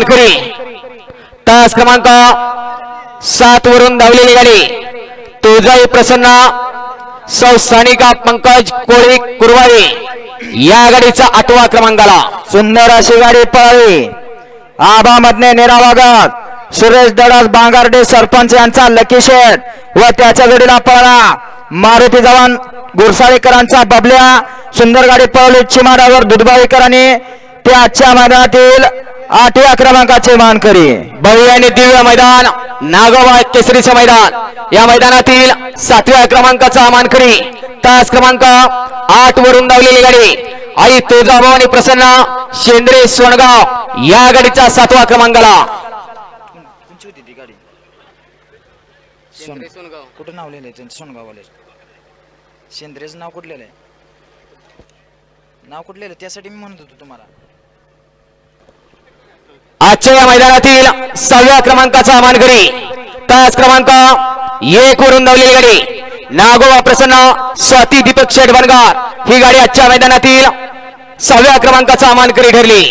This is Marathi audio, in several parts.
मानकरी तास क्रमांक सात वरून धावलेली गाडी. तुळजाई प्रसन्न सौ सानिका पंकज कोळी कुरवारी या गाडीचा आठवा क्रमांकाला. सुंदर अशी गाडी पळाली आबा मधने निरावागत सुरेश दडास बांगारडे सरपंच यांचा लकी शेट. व त्याच्या जोडीला पळाला मारुती जवान गुरसाळेकरांचा बबल्या. सुंदर गाडी पळवली चिमाडावर दुधबावीकरांनी ते आजच्या मैदानातील आठव्या क्रमांकाचे मानकरी. भव्य आणि दिव्य मैदान नागोबा केसरीचं मैदान. या मैदानातील सातव्या क्रमांकाचा मानकरी. तास क्रमांक आठ वरून धावलेली गाडी. आई तुळजाभवानी प्रसन्न शेंद्रे सोनगाव या गाडीचा सातवा क्रमांकाला. कुठं नाव लिहिलंय सोनगाववाले. शेंद्रेचं नाव कुठलेलं आहे? नाव कुठलेलं? त्यासाठी मी म्हणत होतो तुम्हाला. आजच्या या मैदानातील सहाव्या क्रमांकाचा मानकरी तास क्रमांक एक वरून धावलेली गाडी. नागोबा प्रसन्न स्वाती दीपक शेठ बनगार. ही गाडी आजच्या मैदानातील सहाव्या क्रमांकाचा मानकरी ठरली.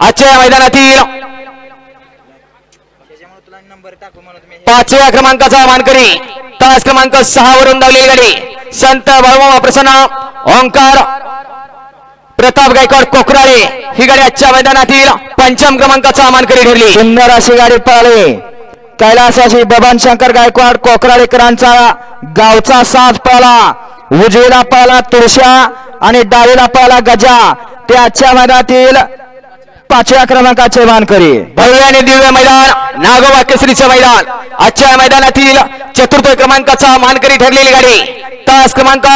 आजच्या या मैदानातील पाचव्या क्रमांकाचा मानकरी तास क्रमांक सहा वरून धावलेली गाडी. संत भाऊ प्रसन्न ओंकार. प्रताप गायकवाड कोकराळे ही गाडी आजच्या मैदानातील पंचम क्रमांकाचा मानकरी ठरली सुंदर अशी गाडी पळाली. कैलासाशी बबन शंकर गायकवाड कोकराळेकरांचा गावचा साथ पळाला. उजवीला पळाला तुळशा आणि डावीला पळाला गजा. ते आजच्या मैदानातील पाचव्या क्रमांकाचे मानकरी. भव्य आणि दिव्य मैदान नागोबा केसरीचे मैदान. आजच्या मैदानातील चतुर्थ क्रमांकाचा मानकरी ठरलेली गाडी. तास क्रमांक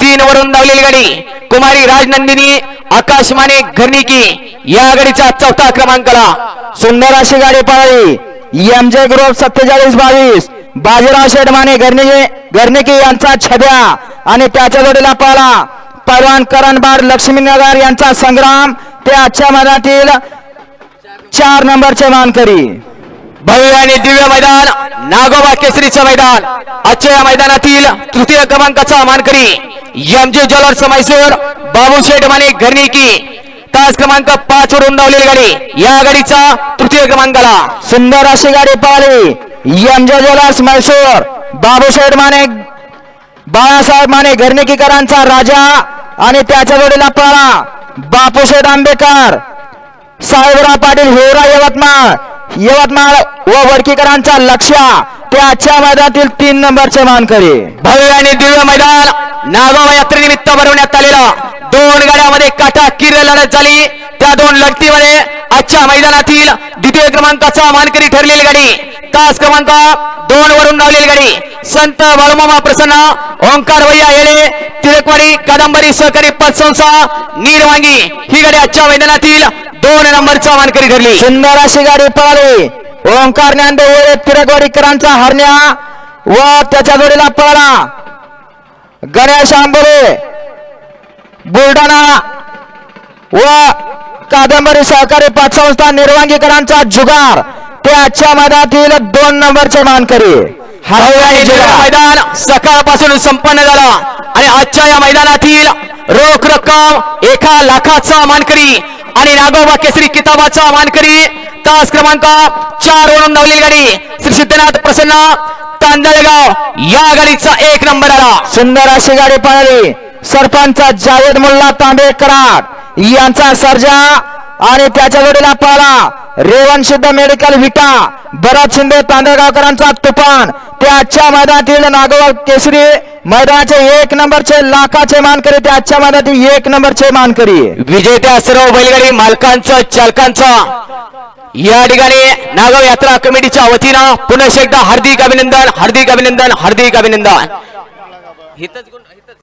तीन वरून धावलेली गाडी. कुमारी राजनंदिनी आकाश माने घरणिकी. या गाडीचा चौथा क्रमांकाला सुंदर अशी गाडी पळाली. एम जे ग्रुप सत्तेचाळीस बावीस. बाजीराव शेडमाने घरणिके घरणिके यांचा छद्या आणि त्याच्या जोडीला पळाला पैलवान करणबार लक्ष्मीनगर यांचा संग्राम. ते आजच्या मैदानातील चार नंबरचे मानकरी. भव्य आणि दिव्य मैदान नागोबा केसरीचं मैदान आजच्या या मैदानातील तृतीय क्रमांकाचा मानकरी M J jewellers Mysore Babu Sheth Mane Gharniki तास क्रमांक पाच वरून धावलेली गाडी या गाडीचा तृतीय क्रमांकाला. सुंदर अशी गाडी पळाली M J jewellers Mysore Babusaheb Mane Balasaheb Mane घरनिकीकरांचा राजा आणि त्याच्या जोडीला पळा. बापूशेठ आंबेकर साहेबराव पाटील हिवरा यवतमाळ. यवतमाळ व वडकीकरांचा लक्ष त्याच्या मैदानातील तीन नंबरचे मानकरी. भव्य आणि दिव्य मैदान नागोबा यात्रेनिमित्त भरवण्यात आलेलं दोन गड्यामध्ये काटा किर लढत झाली. त्या दोन लढतीमध्ये आजच्या मैदानातील द्वितीय क्रमांकाचा मानकरी ठरलेली गाडी. तास क्रमांक दोन वरून धावलेली गाडी. संत बाळमामा प्रसन्न ओंकार भैया येळे तिळकवाडी कादंबरी सहकारी पतसंस्था नीरवांगी ही गाडी आजच्या मैदानातील दोन नंबरचा मानकरी ठरली. सुंदर अशी गाडी पळाली. ओंकार ज्ञानदेव तिरकवाडीकरांचा हरण्या व त्याच्या जोडीला पळाला. गणेश आंबोरे बुलढाणा व कादंबरी सहकारी पतसंस्था निर्वांगीकरांचा जुगार. ते आजच्या मैदानातील दोन नंबरचे मानकरी. मैदान. सकाळपासून संपन्न झाला. आणि आजच्या या मैदानातील रोख रक्कम एका लाखाचा मानकरी आणि नागोबा केसरी किताबाचा मानकरी. तास क्रमांक चार वरून धावलेली गाडी. श्री सिद्धनाथ प्रसन्न. तांदळगाव या गाडीचा एक नंबर आला. सुंदर अशी गाडी पळाली. सरपंच जावेद मुल्ला तांबे कराड. यांचा सर्जा आणि त्याच्या जोडीला पळाला रेवण सिद्ध मेडिकल विटा भरत शिंदे तांदळगावकरांचा तुफान. ते आजच्या मैदानातील नागोबा केसरी मैदानाचे एक नंबरचे लाखाचे मानकरी ते आजच्या मैदानातील एक नंबरचे मानकरी. विजेत्या सर्व बैलगाडी मालकांचं चालकांचं. या ठिकाणी नागव यात्रा कमिटीच्या वतीनं पुन्हा एकदा हार्दिक अभिनंदन हार्दिक अभिनंदन हार्दिक अभिनंदन.